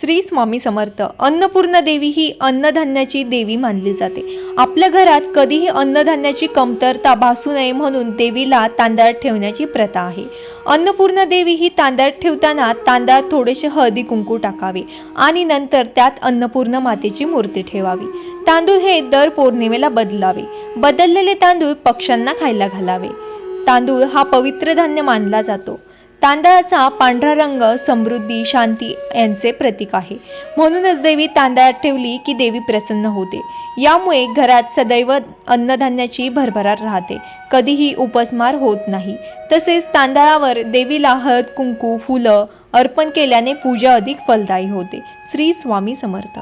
श्री स्वामी समर्थ. अन्नपूर्णा देवी ही अन्नधान्याची देवी मानली जाते. आपल्या घरात कधीही अन्नधान्याची कमतरता भासू नये म्हणून देवीला तांदळात ठेवण्याची प्रथा आहे. अन्नपूर्णा देवी ही तांदळात ठेवताना तांदळात थोडेसे हळदी कुंकू टाकावे आणि नंतर त्यात अन्नपूर्णा मातेची मूर्ती ठेवावी. तांदूळ हे दर पौर्णिमेला बदलावे. बदललेले तांदूळ पक्ष्यांना खायला घालावे. तांदूळ हा पवित्र धान्य मानला जातो. तांदळाचा पांढरा रंग समृद्धी शांती यांचे प्रतीक आहे. म्हणूनच देवी तांदळात ठेवली की देवी प्रसन्न होते. यामुळे घरात सदैव अन्नधान्याची भरभराट राहते. कधीही उपसमार होत नाही. तसेच तांदळावर देवीला हळद कुंकू फुलं अर्पण केल्याने पूजा अधिक फलदायी होते. श्री स्वामी समर्थ.